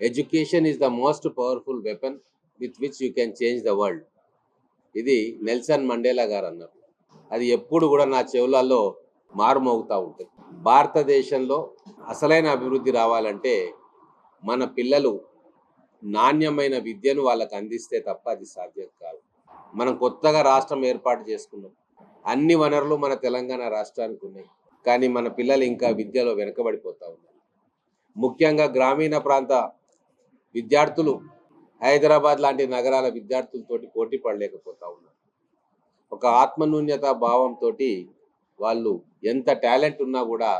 Education is the most powerful weapon with which you can change the world ఇది Nelson Mandela గారు అన్నారు. అది ఎప్పుడు కూడా నా చెవులలో మారుమోగుతూ ఉంటుంది. భారతదేశంలో అసలైన అభివృద్ధి రావాలంటే మన పిల్లలు నాణ్యమైన విద్యను వాళ్ళకు అందిస్తే తప్ప అది సాధ్యం కాదు. మనం కొత్తగా రాష్ట్రం ఏర్పాటు చేసుకున్నాం. అన్ని వనరులు మన తెలంగాణ రాష్ట్రానికి ఉన్నాయి. కానీ మన పిల్లలు ఇంకా విద్యలో వెనుకబడిపోతా ఉన్నారు. ముఖ్యంగా గ్రామీణ ప్రాంత విద్యార్థులు హైదరాబాద్ లాంటి నగరాల విద్యార్థులతోటి పోటీ పడలేకపోతా ఉన్నారు. ఒక ఆత్మన్యూన్యత భావంతో వాళ్ళు ఎంత టాలెంట్ ఉన్నా కూడా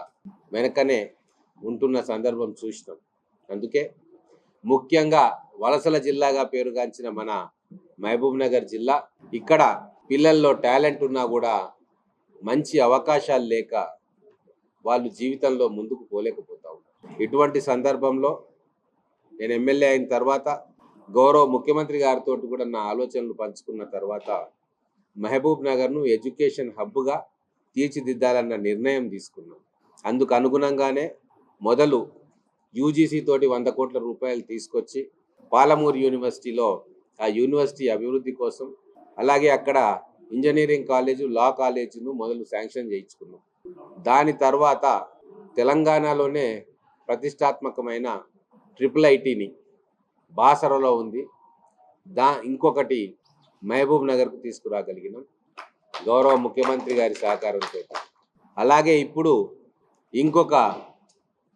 వెనకనే ఉంటున్న సందర్భం చూసినాం. అందుకే ముఖ్యంగా వలసల జిల్లాగా పేరుగాంచిన మన మహబూబ్ నగర్ జిల్లా ఇక్కడ పిల్లల్లో టాలెంట్ ఉన్నా కూడా మంచి అవకాశాలు లేక వాళ్ళు జీవితంలో ముందుకు పోలేకపోతా ఉన్నారు. ఇటువంటి సందర్భంలో నేను ఎమ్మెల్యే అయిన తర్వాత గౌరవ ముఖ్యమంత్రి గారితో కూడా నా ఆలోచనలు పంచుకున్న తర్వాత మహబూబ్ నగర్ను ఎడ్యుకేషన్ హబ్గా తీర్చిదిద్దాలన్న నిర్ణయం తీసుకున్నాం. అందుకు అనుగుణంగానే మొదలు యూజీసీ తోటి వంద కోట్ల రూపాయలు తీసుకొచ్చి పాలమూరు యూనివర్సిటీలో ఆ యూనివర్సిటీ అభివృద్ధి కోసం అలాగే అక్కడ ఇంజనీరింగ్ కాలేజు లా కాలేజీను మొదలు శాంక్షన్ చేయించుకున్నాం. దాని తర్వాత తెలంగాణలోనే ప్రతిష్టాత్మకమైన ట్రిపుల్ ఐటీని బాసరలో ఉంది. దా ఇంకొకటి మహబూబ్ నగర్కు తీసుకురాగలిగినాం. గౌరవ ముఖ్యమంత్రి గారి సహకారంతో. అలాగే ఇప్పుడు ఇంకొక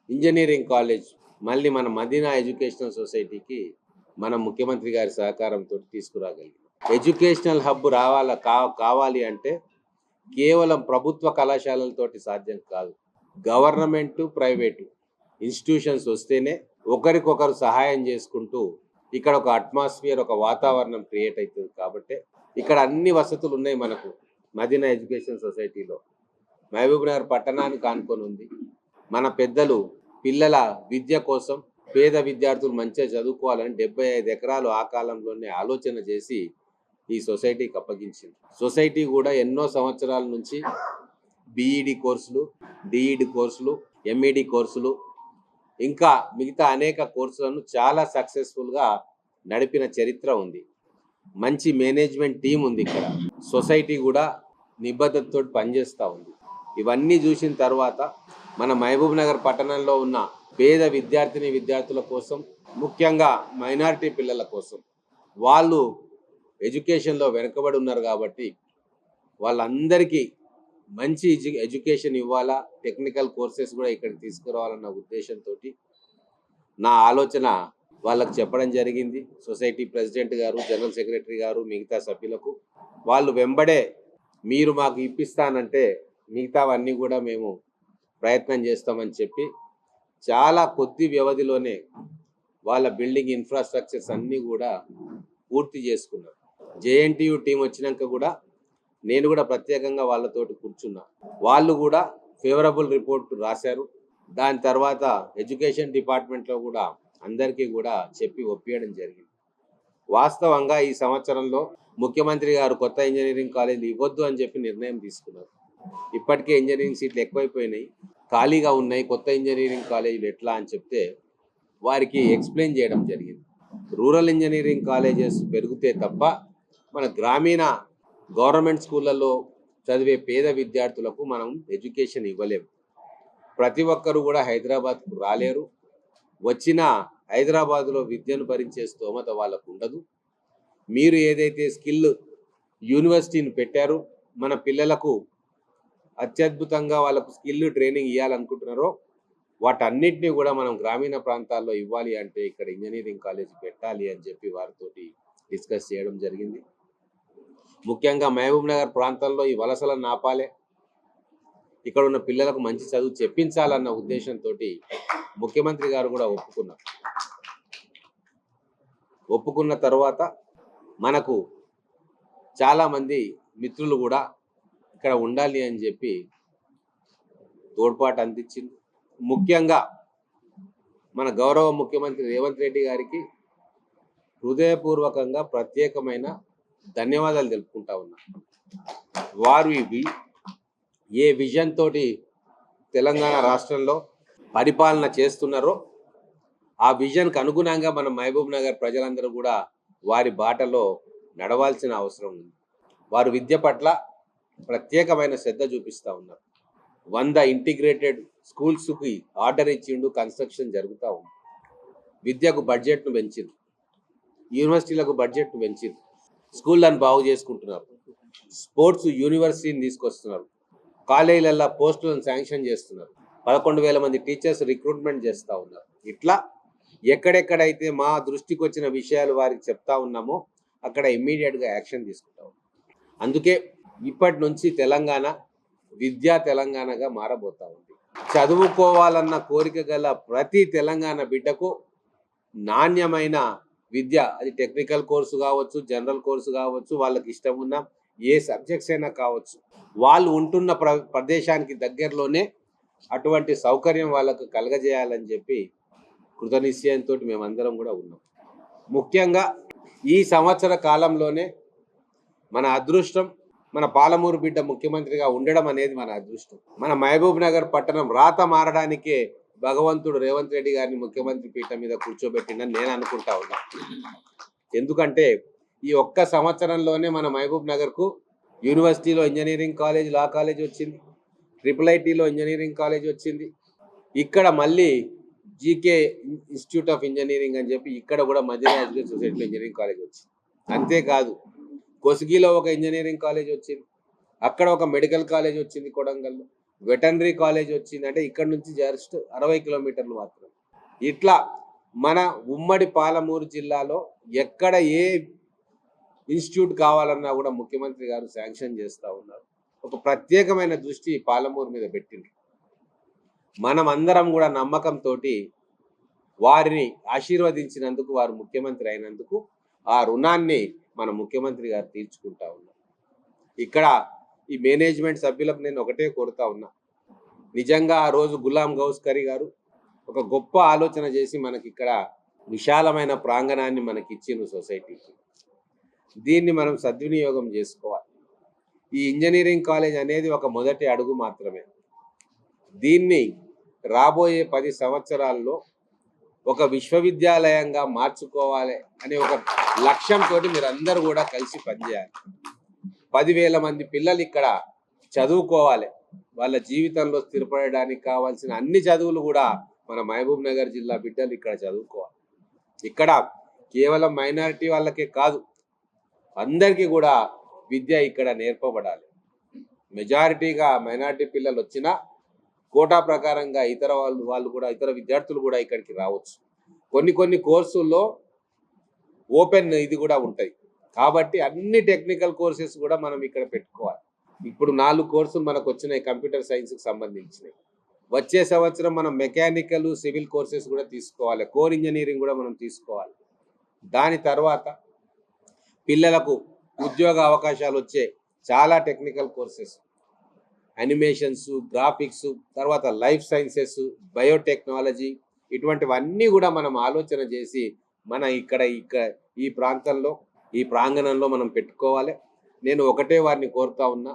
ఇంజనీరింగ్ కాలేజ్ మళ్ళీ మన మదీనా ఎడ్యుకేషనల్ సొసైటీకి మన ముఖ్యమంత్రి గారి సహకారంతో తీసుకురాగలిగాం ఎడ్యుకేషనల్ హబ్ రావాల కా కావాలి అంటే కేవలం ప్రభుత్వ కళాశాలలతోటి సాధ్యం కాదు. గవర్నమెంటు ప్రైవేటు ఇన్స్టిట్యూషన్స్ వస్తేనే ఒకరికొకరు సహాయం చేసుకుంటూ ఇక్కడ ఒక అట్మాస్ఫియర్ ఒక వాతావరణం క్రియేట్ అవుతుంది కాబట్టి ఇక్కడ అన్ని వసతులు ఉన్నాయి మనకు మదీనా ఎడ్యుకేషన్ సొసైటీలో. మహబూబ్ నగర్ పట్టణానికి ఆనుకొని ఉంది. మన పెద్దలు పిల్లల విద్య కోసం పేద విద్యార్థులు మంచిగా చదువుకోవాలని డెబ్బై ఐదు ఎకరాలు ఆ కాలంలోనే ఆలోచన చేసి ఈ సొసైటీకి అప్పగించింది. సొసైటీ కూడా ఎన్నో సంవత్సరాల నుంచి బీఈడి కోర్సులు డిఈడి కోర్సులు ఎంఈడి కోర్సులు ఇంకా మిగతా అనేక కోర్సులను చాలా సక్సెస్ఫుల్గా నడిపిన చరిత్ర ఉంది. మంచి మేనేజ్మెంట్ టీం ఉంది ఇక్కడ. సొసైటీ కూడా నిబద్ధతతో పనిచేస్తూ ఉంది. ఇవన్నీ చూసిన తర్వాత మన మహబూబ్ నగర్ పట్టణంలో ఉన్న పేద విద్యార్థిని విద్యార్థుల కోసం ముఖ్యంగా మైనారిటీ పిల్లల కోసం వాళ్ళు ఎడ్యుకేషన్లో వెనుకబడి ఉన్నారు కాబట్టి వాళ్ళందరికీ మంచి ఎడ్యు ఎడ్యుకేషన్ ఇవ్వాలా? టెక్నికల్ కోర్సెస్ కూడా ఇక్కడ తీసుకురావాలన్న ఉద్దేశంతో నా ఆలోచన వాళ్ళకి చెప్పడం జరిగింది. సొసైటీ ప్రెసిడెంట్ గారు జనరల్ సెక్రటరీ గారు మిగతా సభ్యులకు వాళ్ళు వెంబడే మీరు మాకు ఇప్పిస్తానంటే మిగతావన్నీ కూడా మేము ప్రయత్నం చేస్తామని చెప్పి చాలా కొద్ది వ్యవధిలోనే వాళ్ళ బిల్డింగ్ ఇన్ఫ్రాస్ట్రక్చర్స్ అన్నీ కూడా పూర్తి చేసుకున్నారు. జేఎన్టీయు టీం వచ్చినాక కూడా నేను కూడా ప్రత్యేకంగా వాళ్ళతోటి కూర్చున్నా. వాళ్ళు కూడా ఫేవరబుల్ రిపోర్ట్ రాశారు. దాని తర్వాత ఎడ్యుకేషన్ డిపార్ట్మెంట్లో కూడా అందరికీ కూడా చెప్పి ఒప్పియడం జరిగింది. వాస్తవంగా ఈ సంవత్సరంలో ముఖ్యమంత్రి గారు కొత్త ఇంజనీరింగ్ కాలేజీలు ఇవ్వద్దు అని చెప్పి నిర్ణయం తీసుకున్నారు. ఇప్పటికే ఇంజనీరింగ్ సీట్లు ఎక్కువైపోయినాయి. ఖాళీగా ఉన్నాయి. కొత్త ఇంజనీరింగ్ కాలేజీలు ఎట్లా అని చెప్తే వారికి ఎక్స్ప్లెయిన్ చేయడం జరిగింది. రూరల్ ఇంజనీరింగ్ కాలేజెస్ పెరిగితే తప్ప మన గ్రామీణ గవర్నమెంట్ స్కూళ్ళల్లో చదివే పేద విద్యార్థులకు మనం ఎడ్యుకేషన్ ఇవ్వలేము ప్రతి ఒక్కరు కూడా హైదరాబాద్కు రాలేరు. వచ్చిన హైదరాబాద్లో విద్యను భరించే స్తోమత వాళ్ళకు ఉండదు. మీరు ఏదైతే స్కిల్ యూనివర్సిటీని పెట్టారో మన పిల్లలకు అత్యద్భుతంగా వాళ్ళకు స్కిల్ ట్రైనింగ్ ఇవ్వాలనుకుంటున్నారో వాటన్నిటిని కూడా మనం గ్రామీణ ప్రాంతాల్లో ఇవ్వాలి అంటే ఇక్కడ ఇంజనీరింగ్ కాలేజ్ పెట్టాలి అని చెప్పి వారితోటి డిస్కస్ చేయడం జరిగింది. ముఖ్యంగా మహబూబ్ నగర్ ప్రాంతంలో ఈ వలసలను ఆపాలే. ఇక్కడ ఉన్న పిల్లలకు మంచి చదువు చెప్పించాలన్న ఉద్దేశంతో ముఖ్యమంత్రి గారు కూడా ఒప్పుకున్నారు. ఒప్పుకున్న తర్వాత మనకు చాలామంది మిత్రులు కూడా ఇక్కడ ఉండాలి అని చెప్పి తోడ్పాటు అందించింది. ముఖ్యంగా మన గౌరవ ముఖ్యమంత్రి రేవంత్ రెడ్డి గారికి హృదయపూర్వకంగా ప్రత్యేకమైన ధన్యవాదాలు తెలుపుకుంటా ఉన్నా. వారు ఇవి ఏ విజన్ తోటి తెలంగాణ రాష్ట్రంలో పరిపాలన చేస్తున్నారో ఆ విజన్కి అనుగుణంగా మన మహబూబ్ నగర్ ప్రజలందరూ కూడా వారి బాటలో నడవాల్సిన అవసరం ఉంది. వారు విద్య పట్ల ప్రత్యేకమైన శ్రద్ధ చూపిస్తూ ఉన్నారు. వంద ఇంటిగ్రేటెడ్ స్కూల్స్కి ఆర్డర్ ఇచ్చిండు కన్స్ట్రక్షన్ జరుగుతూ ఉంది. విద్యకు బడ్జెట్ను పెంచింది యూనివర్సిటీలకు బడ్జెట్ను పెంచింది స్కూళ్ళను బాగు చేసుకుంటున్నారు. స్పోర్ట్స్ యూనివర్సిటీని తీసుకొస్తున్నారు. కాలేజీలలో పోస్టులను శాంక్షన్ చేస్తున్నారు. పదకొండు వేల మంది టీచర్స్ రిక్రూట్మెంట్ చేస్తూ ఉన్నారు. ఇట్లా ఎక్కడెక్కడైతే మా దృష్టికి వచ్చిన విషయాలు వారికి చెప్తా ఉన్నామో అక్కడ ఇమ్మీడియట్గా యాక్షన్ తీసుకుంటాం అందుకే ఇప్పటి నుంచి తెలంగాణ విద్యా తెలంగాణగా మారబోతా ఉంది. చదువుకోవాలన్న కోరిక గల ప్రతి తెలంగాణ బిడ్డకు నాణ్యమైన విద్య అది టెక్నికల్ కోర్సు కావచ్చు జనరల్ కోర్సు కావచ్చు వాళ్ళకి ఇష్టం ఉన్న ఏ సబ్జెక్ట్స్ అయినా కావచ్చు. వాళ్ళు ఉంటున్న ప్ర ప్రదేశానికి దగ్గరలోనే అటువంటి సౌకర్యం వాళ్ళకు కలగజేయాలని చెప్పి కృతనిశ్చయంతో మేమందరం కూడా ఉన్నాం. ముఖ్యంగా ఈ సంవత్సర కాలంలోనే మన అదృష్టం మన పాలమూరు బిడ్డ ముఖ్యమంత్రిగా ఉండడం అనేది మన అదృష్టం. మన మహబూబ్ నగర్ పట్టణం రాత మారడానికే భగవంతుడు రేవంత్ రెడ్డి గారిని ముఖ్యమంత్రి పీఠం మీద కూర్చోబెట్టిందని నేను అనుకుంటా ఉన్నా. ఎందుకంటే ఈ ఒక్క సంవత్సరంలోనే మన మహబూబ్ నగర్కు యూనివర్సిటీలో ఇంజనీరింగ్ కాలేజ్ లా కాలేజ్ వచ్చింది. ట్రిపుల్ ఐటీలో ఇంజనీరింగ్ కాలేజ్ వచ్చింది. ఇక్కడ మళ్ళీ జీకే ఇన్స్టిట్యూట్ ఆఫ్ ఇంజనీరింగ్ అని చెప్పి ఇక్కడ కూడా మధ్య ఎడ్యుకేషన్ సొసైటీలో ఇంజనీరింగ్ కాలేజ్ వచ్చింది. అంతేకాదు కొసిగిలో ఒక ఇంజనీరింగ్ కాలేజ్ వచ్చింది. అక్కడ ఒక మెడికల్ కాలేజ్ వచ్చింది కొడంగల్లో. వెటనరీ కాలేజ్ వచ్చింది అంటే ఇక్కడ నుంచి జస్ట్ అరవై కిలోమీటర్లు మాత్రం ఇట్లా మన ఉమ్మడి పాలమూరు జిల్లాలో ఎక్కడ ఏ ఇన్స్టిట్యూట్ కావాలన్నా కూడా ముఖ్యమంత్రి గారు శాంక్షన్ చేస్తూ ఉన్నారు. ఒక ప్రత్యేకమైన దృష్టి పాలమూరు మీద పెట్టిండ్రు. మనం అందరం కూడా నమ్మకంతో వారిని ఆశీర్వదించినందుకు వారు ముఖ్యమంత్రి అయినందుకు ఆ రుణాన్ని మన ముఖ్యమంత్రి గారు తీర్చుకుంటా ఉన్నారు. ఇక్కడ ఈ మేనేజ్మెంట్ సభ్యులకు నేను ఒకటే కోరుతా ఉన్నా. నిజంగా ఆ రోజు గులాం గౌస్కరీ గారు ఒక గొప్ప ఆలోచన చేసి మనకి ఇక్కడ విశాలమైన ప్రాంగణాన్ని మనకి ఇచ్చిన సొసైటీకి దీన్ని మనం సద్వినియోగం చేసుకోవాలి. ఈ ఇంజనీరింగ్ కాలేజ్ అనేది ఒక మొదటి అడుగు మాత్రమే. దీన్ని రాబోయే పది సంవత్సరాల్లో ఒక విశ్వవిద్యాలయంగా మార్చుకోవాలి అనే ఒక లక్ష్యంతో మీరందరూ కూడా కలిసి పనిచేయాలి. పదివేల మంది పిల్లలు ఇక్కడ చదువుకోవాలి. వాళ్ళ జీవితంలో స్థిరపడడానికి కావాల్సిన అన్ని చదువులు కూడా మన మహబూబ్ నగర్ జిల్లా బిడ్డలు ఇక్కడ చదువుకోవాలి. ఇక్కడ కేవలం మైనారిటీ వాళ్ళకే కాదు అందరికీ కూడా విద్య ఇక్కడ నేర్పబడాలి. మెజారిటీగా మైనారిటీ పిల్లలు వచ్చినా కోటా ప్రకారంగా ఇతర వాళ్ళు వాళ్ళు కూడా ఇతర విద్యార్థులు కూడా ఇక్కడికి రావచ్చు. కొన్ని కొన్ని కోర్సుల్లో ఓపెన్ ఇది కూడా ఉంటాయి. కాబట్టి అన్ని టెక్నికల్ కోర్సెస్ కూడా మనం ఇక్కడ పెట్టుకోవాలి. ఇప్పుడు నాలుగు కోర్సులు మనకు వచ్చినాయి కంప్యూటర్ సైన్స్కి సంబంధించినవి. వచ్చే సంవత్సరం మనం మెకానికల్ సివిల్ కోర్సెస్ కూడా తీసుకోవాలి. కోర్ ఇంజనీరింగ్ కూడా మనం తీసుకోవాలి. దాని తర్వాత పిల్లలకు ఉద్యోగ అవకాశాలు వచ్చే చాలా టెక్నికల్ కోర్సెస్ అనిమేషన్స్ గ్రాఫిక్స్ తర్వాత లైఫ్ సైన్సెస్ బయోటెక్నాలజీ ఇటువంటివన్నీ కూడా మనం ఆలోచన చేసి మన ఇక్కడ ఇక్కడ ఈ ప్రాంతంలో ఈ ప్రాంగణంలో మనం పెట్టుకోవాలి. నేను ఒకటే వారిని కోరుతా ఉన్నా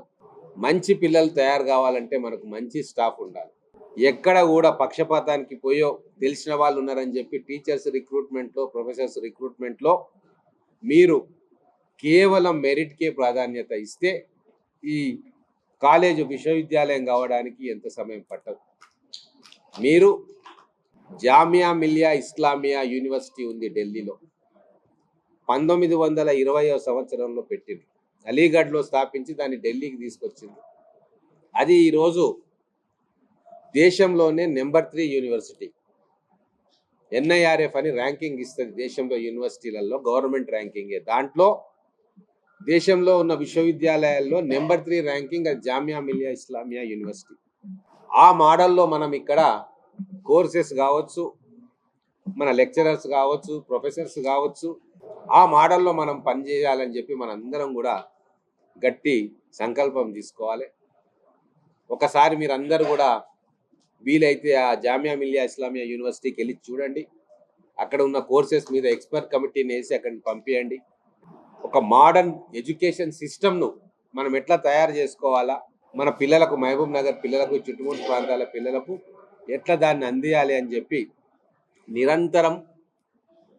మంచి పిల్లలు తయారు కావాలంటే మనకు మంచి స్టాఫ్ ఉండాలి. ఎక్కడ కూడా పక్షపాతానికి పోయో తెలిసిన వాళ్ళు ఉన్నారని చెప్పి టీచర్స్ రిక్రూట్మెంట్లో ప్రొఫెసర్స్ రిక్రూట్మెంట్లో మీరు కేవలం మెరిట్కే ప్రాధాన్యత ఇస్తే ఈ కాలేజ్ విశ్వవిద్యాలయం కావడానికి ఎంత సమయం పట్టదు. మీరు జామియా మిలియా ఇస్లామియా యూనివర్సిటీ ఉంది ఢిల్లీలో. పంతొమ్మిది వందల ఇరవయో సంవత్సరంలో పెట్టింది అలీగఢ్లో స్థాపించి దాన్ని ఢిల్లీకి తీసుకొచ్చింది అది ఈరోజు దేశంలోనే నెంబర్ త్రీ యూనివర్సిటీ. ఎన్ఐఆర్ఎఫ్ అని ర్యాంకింగ్ ఇస్తుంది దేశంలో యూనివర్సిటీలలో గవర్నమెంట్ ర్యాంకింగే. దాంట్లో దేశంలో ఉన్న విశ్వవిద్యాలయాల్లో నెంబర్ త్రీ ర్యాంకింగ్ అది జామియా మిలియా ఇస్లామియా యూనివర్సిటీ. ఆ మోడల్లో మనం ఇక్కడ కోర్సెస్ కావచ్చు మన లెక్చరర్స్ కావచ్చు ప్రొఫెసర్స్ కావచ్చు ఆ మోడల్లో మనం పనిచేయాలని చెప్పి మనందరం కూడా గట్టి సంకల్పం తీసుకోవాలి. ఒకసారి మీరందరూ కూడా వీలైతే ఆ జామియా మిలియా ఇస్లామియా యూనివర్సిటీకి వెళ్ళి చూడండి. అక్కడ ఉన్న కోర్సెస్ మీద ఎక్స్పర్ట్ కమిటీని వేసి అక్కడికి పంపించండి ఒక మోడర్న్ ఎడ్యుకేషన్ సిస్టమ్ను మనం ఎట్లా తయారు చేసుకోవాలా? మన పిల్లలకు మహబూబ్ నగర్ పిల్లలకు చుట్టుముట్టు ప్రాంతాల పిల్లలకు ఎట్లా దాన్ని అందియాలి అని చెప్పి నిరంతరం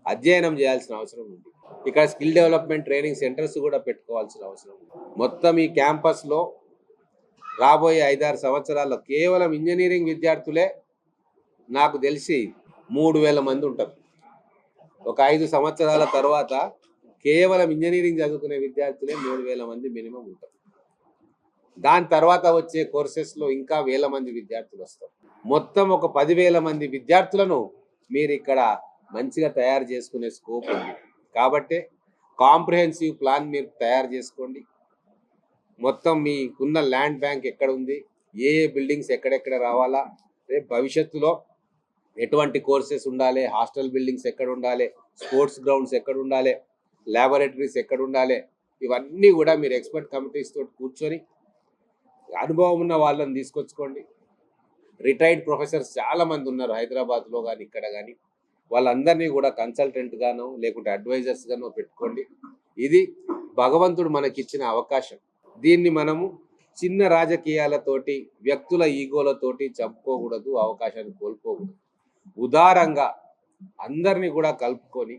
అధ్యయనం చేయాల్సిన అవసరం ఉంది. ఇక్కడ స్కిల్ డెవలప్మెంట్ ట్రైనింగ్ సెంటర్స్ కూడా పెట్టుకోవాల్సిన అవసరం మొత్తం ఈ క్యాంపస్లో రాబోయే ఐదారు సంవత్సరాల్లో కేవలం ఇంజనీరింగ్ విద్యార్థులే నాకు తెలిసి మూడు వేల మంది ఉంటారు. ఒక ఐదు సంవత్సరాల తర్వాత కేవలం ఇంజనీరింగ్ చదువుకునే విద్యార్థులే మూడు వేల మంది మినిమం ఉంటారు. దాని తర్వాత వచ్చే కోర్సెస్లో ఇంకా వేల మంది విద్యార్థులు వస్తారు. మొత్తం ఒక పదివేల మంది విద్యార్థులను మీరు ఇక్కడ మంచిగా తయారు చేసుకునే స్కోప్ ఉంది. కాబట్టి కాంప్రహెన్సివ్ ప్లాన్ మీరు తయారు చేసుకోండి. మొత్తం మీకున్న ల్యాండ్ బ్యాంక్ ఎక్కడ ఉంది ఏ ఏ బిల్డింగ్స్ ఎక్కడెక్కడ రావాలా? రేపు భవిష్యత్తులో ఎటువంటి కోర్సెస్ ఉండాలి? హాస్టల్ బిల్డింగ్స్ ఎక్కడ ఉండాలి స్పోర్ట్స్ గ్రౌండ్స్ ఎక్కడ ఉండాలి ల్యాబొరేటరీస్ ఎక్కడ ఉండాలి ఇవన్నీ కూడా మీరు ఎక్స్పర్ట్ కమిటీస్ తోటి కూర్చొని అనుభవం ఉన్న వాళ్ళని తీసుకొచ్చుకోండి. రిటైర్డ్ ప్రొఫెసర్స్ చాలా మంది ఉన్నారు హైదరాబాద్లో కానీ ఇక్కడ కానీ వాళ్ళందరినీ కూడా కన్సల్టెంట్గానో లేకుంటే అడ్వైజర్స్ గానో పెట్టుకోండి. ఇది భగవంతుడు మనకిచ్చిన అవకాశం. దీన్ని మనము చిన్న రాజకీయాలతోటి వ్యక్తుల ఈగోలతోటి చంపుకోకూడదు అవకాశాన్ని కోల్పోకూడదు. ఉదారంగా అందరినీ కూడా కలుపుకొని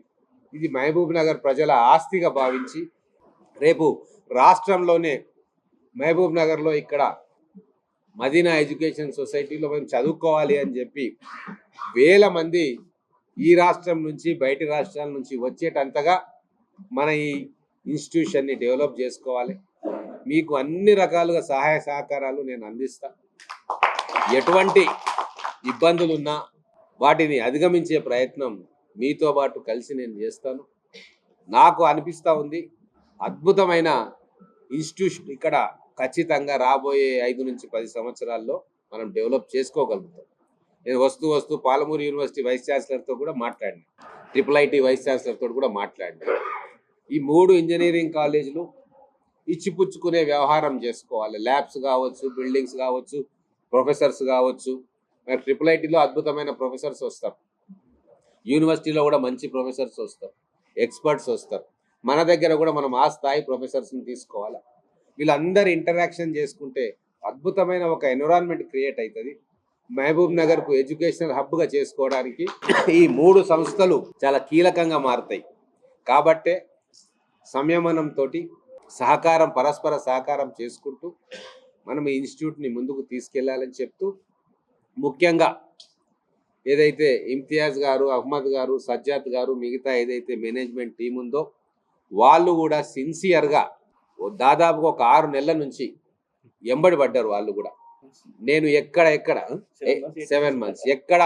ఇది మహబూబ్ నగర్ ప్రజల ఆస్తిగా భావించి రేపు రాష్ట్రంలోనే మహబూబ్ నగర్లో ఇక్కడ మదీనా ఎడ్యుకేషన్ సొసైటీలో మేము చదువుకోవాలి అని చెప్పి వేల మంది ఈ రాష్ట్రం నుంచి బయటి రాష్ట్రాల నుంచి వచ్చేటంతగా మన ఈ ఇన్స్టిట్యూషన్ని డెవలప్ చేసుకోవాలి. మీకు అన్ని రకాలుగా సహాయ సహకారాలు నేను అందిస్తా. ఎటువంటి ఇబ్బందులున్నా వాటిని అధిగమించే ప్రయత్నం మీతో పాటు కలిసి నేను చేస్తాను. నాకు అనిపిస్తూ ఉంది అద్భుతమైన ఇన్స్టిట్యూషన్ ఇక్కడ ఖచ్చితంగా రాబోయే ఐదు నుంచి పది సంవత్సరాల్లో మనం డెవలప్ చేసుకోగలుగుతాం. నేను వస్తూ వస్తూ పాలమూరు యూనివర్సిటీ వైస్ ఛాన్సలర్తో కూడా మాట్లాడినా. ట్రిపుల్ ఐటీ వైస్ ఛాన్సలర్తో కూడా మాట్లాడినా. ఈ మూడు ఇంజనీరింగ్ కాలేజీలు ఇచ్చిపుచ్చుకునే వ్యవహారం చేసుకోవాలి. ల్యాబ్స్ కావచ్చు బిల్డింగ్స్ కావచ్చు ప్రొఫెసర్స్ కావచ్చు. మరి ట్రిపుల్ ఐటీలో అద్భుతమైన ప్రొఫెసర్స్ వస్తారు. యూనివర్సిటీలో కూడా మంచి ప్రొఫెసర్స్ వస్తారు. ఎక్స్పర్ట్స్ వస్తారు. మన దగ్గర కూడా మనం ఆ స్థాయి ప్రొఫెసర్స్ని తీసుకోవాలి? వీళ్ళందరూ ఇంటరాక్షన్ చేసుకుంటే అద్భుతమైన ఒక ఎన్విరాన్మెంట్ క్రియేట్ అవుతుంది మహబూబ్ నగర్కు ఎడ్యుకేషనల్ హబ్గా చేసుకోవడానికి ఈ మూడు సంస్థలు చాలా కీలకంగా మారుతాయి. కాబట్టే సంయమనంతో సహకారం పరస్పర సహకారం చేసుకుంటూ మనం ఈ ఇన్స్టిట్యూట్ని ముందుకు తీసుకెళ్ళాలని చెప్తూ ముఖ్యంగా ఏదైతే ఇమ్తియాజ్ గారు అహ్మద్ గారు సజ్జాద్ గారు మిగతా ఏదైతే మేనేజ్మెంట్ టీం ఉందో వాళ్ళు కూడా సిన్సియర్గా దాదాపుగా ఒక ఆరు నెలల నుంచి ఎంబడి పడ్డారు వాళ్ళు కూడా. నేను ఎక్కడ ఎక్కడ? సెవెన్ మంత్స్ ఎక్కడ?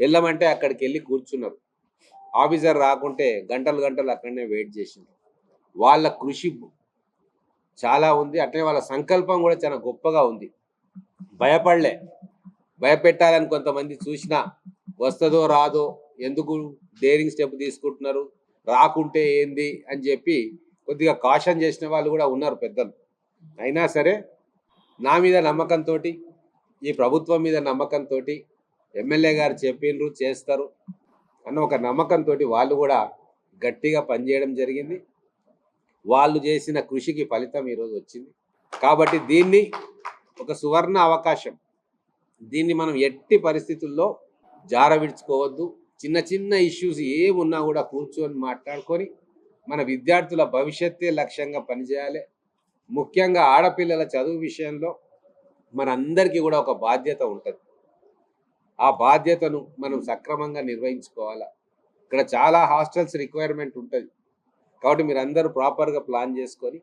వెళ్ళమంటే అక్కడికి వెళ్ళి కూర్చున్నారు. ఆఫీసర్ రాకుంటే గంటలు గంటలు అక్కడనే వెయిట్ చేసింది వాళ్ళ కృషి చాలా ఉంది. అట్లనే వాళ్ళ సంకల్పం కూడా చాలా గొప్పగా ఉంది. భయపడలే. భయపెట్టాలని కొంతమంది చూసినా వస్తుందో రాదో ఎందుకు డేరింగ్ స్టెప్ తీసుకుంటున్నారు? రాకుంటే ఏంది? అని చెప్పి కొద్దిగా కాషన్ చేసిన వాళ్ళు కూడా ఉన్నారు పెద్దలు. అయినా సరే నా మీద నమ్మకంతో ఈ ప్రభుత్వం మీద నమ్మకంతో ఎమ్మెల్యే గారు చెప్పిండ్రు చేస్తారు అన్న ఒక నమ్మకంతో వాళ్ళు కూడా గట్టిగా పనిచేయడం జరిగింది. వాళ్ళు చేసిన కృషికి ఫలితం ఈరోజు వచ్చింది. కాబట్టి దీన్ని ఒక సువర్ణ అవకాశం. దీన్ని మనం ఎట్టి పరిస్థితుల్లో జార విడుచుకోవద్దు చిన్న చిన్న ఇష్యూస్ ఏమున్నా కూడా కూర్చొని మాట్లాడుకొని మన విద్యార్థుల భవిష్యత్తే లక్ష్యంగా పనిచేయాలి. ముఖ్యంగా ఆడపిల్లల చదువు విషయంలో మనందరికీ కూడా ఒక బాధ్యత ఉంటుంది. ఆ బాధ్యతను మనం సక్రమంగా నిర్వహించుకోవాలా? ఇక్కడ చాలా హాస్టల్స్ రిక్వైర్మెంట్ ఉంటుంది. కాబట్టి మీరు అందరూ ప్రాపర్గా ప్లాన్ చేసుకొని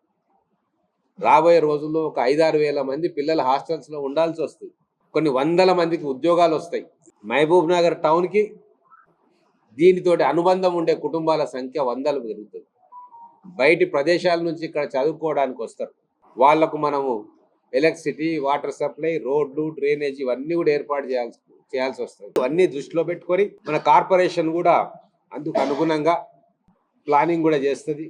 రాబోయే రోజుల్లో ఒక ఐదారు వేల మంది పిల్లలు హాస్టల్స్లో ఉండాల్సి వస్తుంది. కొన్ని వందల మందికి ఉద్యోగాలు వస్తాయి. మహబూబ్ నగర్ టౌన్కి దీనితోటి అనుబంధం ఉండే కుటుంబాల సంఖ్య వందలు పెరుగుతుంది. బయటి ప్రదేశాల నుంచి ఇక్కడ చదువుకోవడానికి వస్తారు. వాళ్ళకు మనము ఎలక్ట్రిసిటీ వాటర్ సప్లై రోడ్లు డ్రైనేజ్ ఇవన్నీ కూడా ఏర్పాటు చేయాల్సి చేయాల్సి వస్తుంది. ఇవన్నీ దృష్టిలో పెట్టుకొని మన కార్పొరేషన్ కూడా అందుకు అనుగుణంగా ప్లానింగ్ కూడా చేస్తుంది.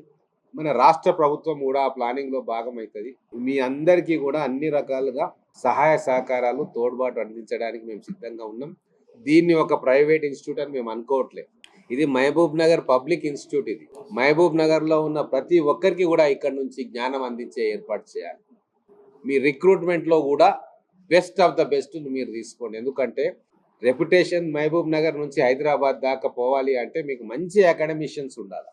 మన రాష్ట్ర ప్రభుత్వం కూడా ఆ ప్లానింగ్లో భాగమవుతుంది మీ అందరికీ కూడా అన్ని రకాలుగా సహాయ సహకారాలు తోడ్పాటు అందించడానికి మేము సిద్ధంగా ఉన్నాం. దీన్ని ఒక ప్రైవేట్ ఇన్స్టిట్యూట్ అని మేము అనుకోవట్లేదు. ఇది మహబూబ్ నగర్ పబ్లిక్ ఇన్స్టిట్యూట్ ఇది. మహబూబ్ నగర్లో ఉన్న ప్రతి ఒక్కరికి కూడా ఇక్కడ నుంచి జ్ఞానం అందించే ఏర్పాటు చేయాలి. మీ రిక్రూట్మెంట్లో కూడా బెస్ట్ ఆఫ్ ద బెస్ట్ మీరు తీసుకోండి. ఎందుకంటే రెప్యుటేషన్ మహబూబ్ నగర్ నుంచి హైదరాబాద్ దాకా పోవాలి అంటే మీకు మంచి అకాడమిషియన్స్ ఉండాలి.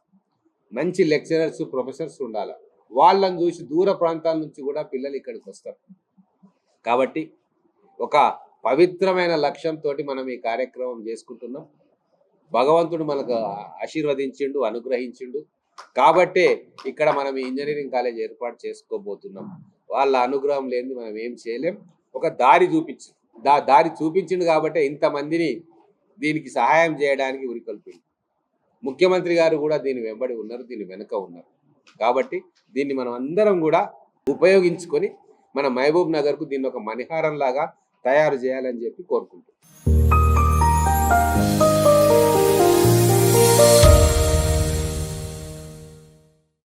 మంచి లెక్చరర్స్ ప్రొఫెసర్స్ ఉండాలి. వాళ్ళని చూసి దూర ప్రాంతాల నుంచి కూడా పిల్లలు ఇక్కడికి వస్తారు. కాబట్టి ఒక పవిత్రమైన లక్ష్యంతో మనం ఈ కార్యక్రమం చేసుకుంటున్నాం. భగవంతుడు మనకు ఆశీర్వదించిండు అనుగ్రహించిండు. కాబట్టే ఇక్కడ మనం ఇంజనీరింగ్ కాలేజ్ ఏర్పాటు చేసుకోబోతున్నాం. వాళ్ళ అనుగ్రహం లేనిది మనం ఏం చేయలేం. ఒక దారి చూపించి దా దారి చూపించిండు కాబట్టి ఇంతమందిని దీనికి సహాయం చేయడానికి ఉరికొల్పింది ముఖ్యమంత్రి గారు కూడా దీని వెంబడి ఉన్నారు దీని వెనుక ఉన్నారు. కాబట్టి దీన్ని మనం అందరం కూడా ఉపయోగించుకొని మన మహబూబ్ నగర్కు దీన్ని ఒక మణిహారం లాగా తయారు చేయాలని చెప్పి కోరుకుంటున్నాం.